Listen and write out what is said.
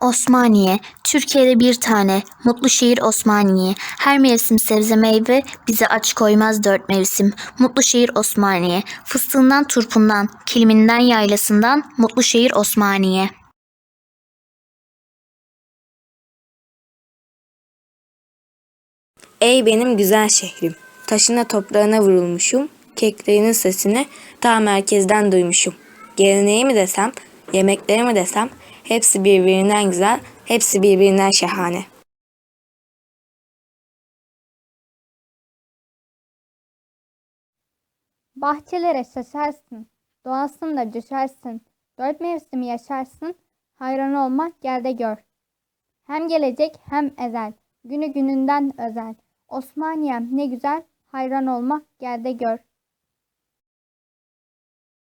Osmaniye, Türkiye'de bir tane, mutlu şehir Osmaniye. Her mevsim sebze meyve, bize aç koymaz dört mevsim. Mutlu şehir Osmaniye, fıstığından turpundan, kiliminden yaylasından, mutlu şehir Osmaniye. Ey benim güzel şehrim, taşına toprağına vurulmuşum, keklerinin sesini ta merkezden duymuşum. Geleneği mi desem, yemekleri mi desem, hepsi birbirinden güzel, hepsi birbirinden şahane. Bahçelere şaşarsın, doğasında coşarsın, dört mevsimi yaşarsın, hayran olma gel de gör. Hem gelecek hem ezel, günü gününden özel. Osmaniyem ne güzel, hayran olma gel de gör.